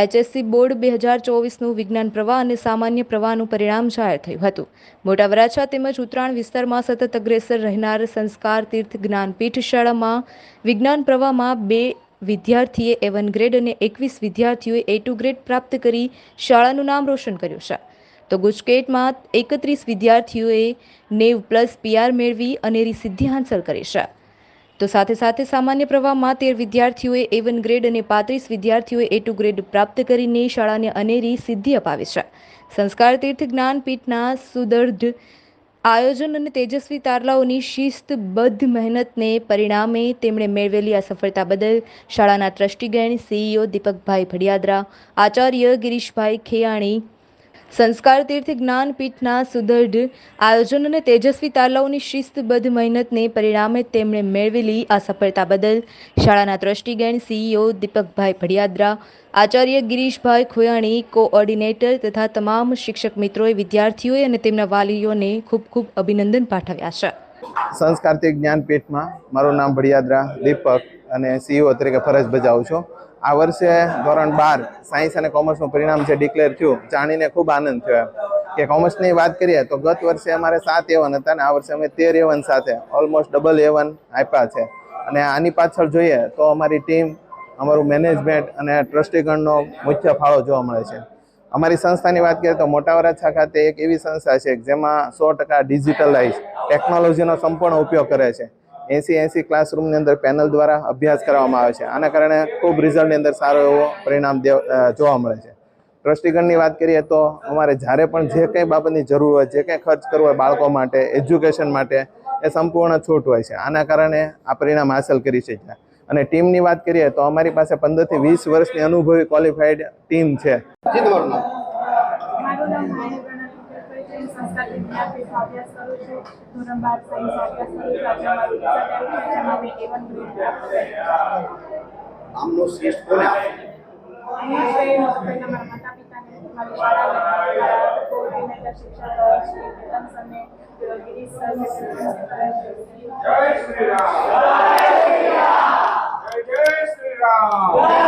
HSC board બે હજાર ચોવીસનું વિજ્ઞાન પ્રવાહ અને સામાન્ય પ્રવાહનું પરિણામ જાહેર થયું હતું. મોટા વરાછા તેમજ ઉત્તરાયણ વિસ્તારમાં સતત અગ્રેસર રહેનાર સંસ્કાર તીર્થ જ્ઞાનપીઠ શાળામાં વિજ્ઞાન પ્રવાહમાં બે વિદ્યાર્થીએ એ વન ગ્રેડ અને એકવીસ વિદ્યાર્થીઓએ એ ટુ ગ્રેડ પ્રાપ્ત કરી શાળાનું નામ રોશન કર્યું છે. તો ગુજકેટમાં એકત્રીસ વિદ્યાર્થીઓએ નેવ પ્લસ પીઆર મેળવી અનેરી સિદ્ધિ હાંસલ કરી છે. તો સાથે સાથે સામાન્ય પ્રવાહમાં તેર વિદ્યાર્થીઓએ એ વન ગ્રેડ અને પાંત્રીસ વિદ્યાર્થીઓએ એ ટુ ગ્રેડ પ્રાપ્ત કરીને શાળાને અનેરી સિદ્ધિ અપાવી છે. સંસ્કાર તીર્થ જ્ઞાનપીઠના સુદૃઢ આયોજન અને તેજસ્વી તારલાઓની શિસ્તબદ્ધ મહેનતને પરિણામે તેમણે મેળવેલી આ સફળતા બદલ શાળાના ટ્રસ્ટીગણ સીઈઓ દીપકભાઈ ભડિયાદરા, આચાર્ય ગિરીશભાઈ ખેયાણી સંસ્કાર તીર્થ જ્ઞાનપીઠના સુદૃઢ આયોજન અને તેજસ્વી તાલાઓની શિસ્તબદ્ધ મહેનતને પરિણામે તેમણે મેળવેલી આ સફળતા બદલ શાળાના ટ્રસ્ટીગણ સીઈઓ દીપકભાઈ ભડિયાદરા, આચાર્ય ગિરીશભાઈ ખોયાણી, કોઓર્ડિનેટર તથા તમામ શિક્ષક મિત્રોએ વિદ્યાર્થીઓએ અને તેમના વાલીઓને ખૂબ ખૂબ અભિનંદન પાઠવ્યા છે. સંસ્કારથી જ્ઞાનપીઠમાં મારું નામ ભડિયાદરા, દીપક અને સીઈઓ તરીકે ફરજ બજાવું છું. આ વર્ષે ધોરણ બાર સાયન્સ અને કોમર્સનું પરિણામ જે ડિક્લેર થયું, જાણીને ખૂબ આનંદ થયો કે કોમર્સની વાત કરીએ તો ગત વર્ષે અમારે સાત એવન હતા અને આ વર્ષે અમે તેર એવન સાથે ઓલમોસ્ટ ડબલ એવન આપ્યા છે. અને આની પાછળ જોઈએ તો અમારી ટીમ અમારું મેનેજમેન્ટ અને ટ્રસ્ટીગણનો મુખ્ય ફાળો જોવા મળે છે. અમારી સંસ્થાની વાત કરીએ તો મોટા વરાછા ખાતે એક એવી સંસ્થા છે જેમાં સો ટકા ડિજિટલાઇઝ ટેકનોલોજીનો સંપૂર્ણ ઉપયોગ કરે છે. એસી એસી ક્લાસરૂમની અંદર પેનલ દ્વારા અભ્યાસ કરવામાં આવે છે. આના કારણે ખૂબ રિઝલ્ટની અંદર સારો એવો પરિણામ જોવા મળે છે. ટ્રસ્ટીગણની વાત કરીએ તો અમારે જ્યારે પણ જે કંઈ બાબતની જરૂર હોય જે કંઈ ખર્ચ કરવો હોય બાળકો માટે એજ્યુકેશન માટે એ સંપૂર્ણ છૂટ હોય છે. આના કારણે આ પરિણામ હાંસલ કરી શક્યા. અને ટીમની વાત કરીએ તો અમારી પાસે પંદરથી વીસ વર્ષની અનુભવી ક્વોલિફાઈડ ટીમ છે. પરિચય સંસ્કાર વિદ્યાર્થીમાં અભ્યાસ કરું છું ધોરણ બાર સાયન્સ અભ્યાસ કરું છું આજે મારું રિઝલ્ટ આવ્યું છે જેમાં મેં એવન ગ્રેડ પ્રાપ્ત કર્યો આમનો શ્રેષ્ઠ કોને મારા માતા પિતાને મારી શાળાને કોઓર્ડિનેટર શિક્ષક શ્રી કેતન સરને ગિરીશ સર જય શ્રી રામ. જય જય શ્રી રામ.